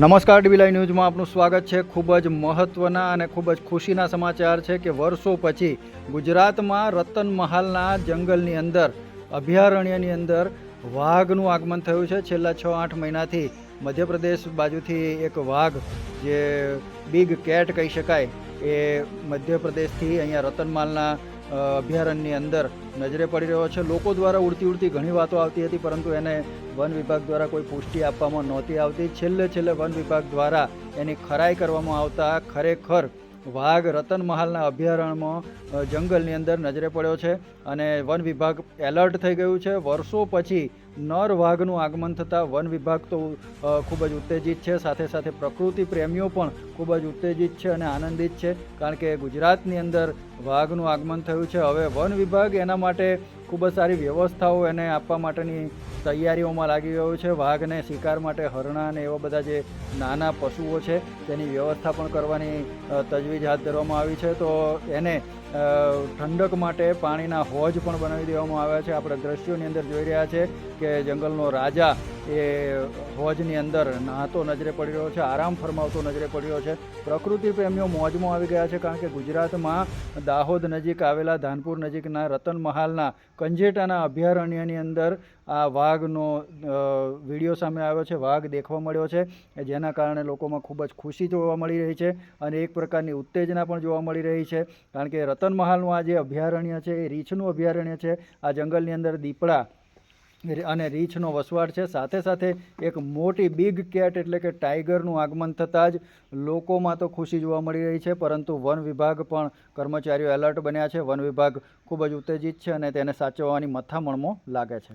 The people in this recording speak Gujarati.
નમસ્કાર ડીબીલાઈ ન્યૂઝમાં આપનું સ્વાગત છે. ખૂબ જ મહત્ત્વના અને ખૂબ જ ખુશીના સમાચાર છે કે વર્ષો પછી ગુજરાતમાં રતન મહાલના જંગલની અંદર, અભયારણ્યની અંદર વાઘનું આગમન થયું છે. છેલ્લા છ આઠ મહિનાથી મધ્યપ્રદેશ બાજુથી એક વાઘ જે બિગ કેટ કહી શકાય, એ મધ્યપ્રદેશથી અહીંયા રતનમાલના અભયારણ્યની અંદર નજરે પડી રહ્યો છે. લોકો દ્વારા ઉડતી ઉડતી ઘણી વાતો આવતી હતી, પરંતુ એને વન વિભાગ દ્વારા કોઈ પુષ્ટિ આપવામાં નહોતી આવતી. છેલ્લે છેલ્લે વન વિભાગ દ્વારા એની ખરાઈ કરવામાં આવતા ખરેખર વાઘ રતન મહાલના અભયારણ્યમાં જંગલની અંદર નજરે પડ્યો છે અને વન વિભાગ એલર્ટ થઈ ગયું છે. વર્ષો પછી નર વાઘનું આગમન થતાં વન વિભાગ તો ખૂબ જ ઉત્તેજિત છે. સાથે સાથે પ્રકૃતિ પ્રેમીઓ પણ ખૂબ જ ઉત્તેજિત છે અને આનંદિત છે. કારણ કે ગુજરાતની અંદર વાઘનું આગમન થયું છે. હવે વન વિભાગ એના માટે ખૂબ જ સારી વ્યવસ્થાઓ એને આપવા માટેની તૈયારીઓમાં લાગી ગયું છે. વાઘને શિકાર માટે હરણા અને એવા બધા જે નાના પશુઓ છે, તેની વ્યવસ્થા પણ કરવાની તજવીજ હાથ ધરવામાં આવી છે. તો એને ઠંડક માટે પાણીના હોજ પણ બનાવી દેવામાં આવ્યા છે. આપણે દ્રશ્યોની અંદર જોઈ રહ્યા છે કે જંગલનો રાજા એ હોજની અંદર નહાતો નજરે પડી રહ્યો છે, આરામ ફરમાવતો નજરે પડી રહ્યો છે. પ્રકૃતિ પ્રેમીઓ મોજમાં આવી ગયા છે કારણ કે ગુજરાતમાં દાહોદ નજીક આવેલા, ધાનપુર નજીકના, રતન મહાલના, કંજેટાના અભયારણ્યની અંદર આ વાઘનો વીડિયો સામે આવ્યો છે, વાઘ દેખવા મળ્યો છે જેના કારણે લોકોમાં ખૂબ જ ખુશી જોવા મળી રહી છે અને એક પ્રકારની ઉત્તેજના પણ જોવા મળી રહી છે. કારણ કે રતન મહાલનું આ જે અભયારણ્ય છે, એ રીંછનું અભયારણ્ય છે. આ જંગલની અંદર દીપડા અને રીંછનો વસવાટ છે. સાથે સાથે એક મોટી બિગ કેટ એટલે કે ટાઈગરનું આગમન થતાં જ લોકોમાં તો ખુશી જોવા મળી રહી છે. પરંતુ વન વિભાગ પણ કર્મચારીઓ એલર્ટ બન્યા છે. વન વિભાગ ખૂબ જ ઉત્તેજિત છે અને તેને સાચવવાની મથામણમાં લાગે છે.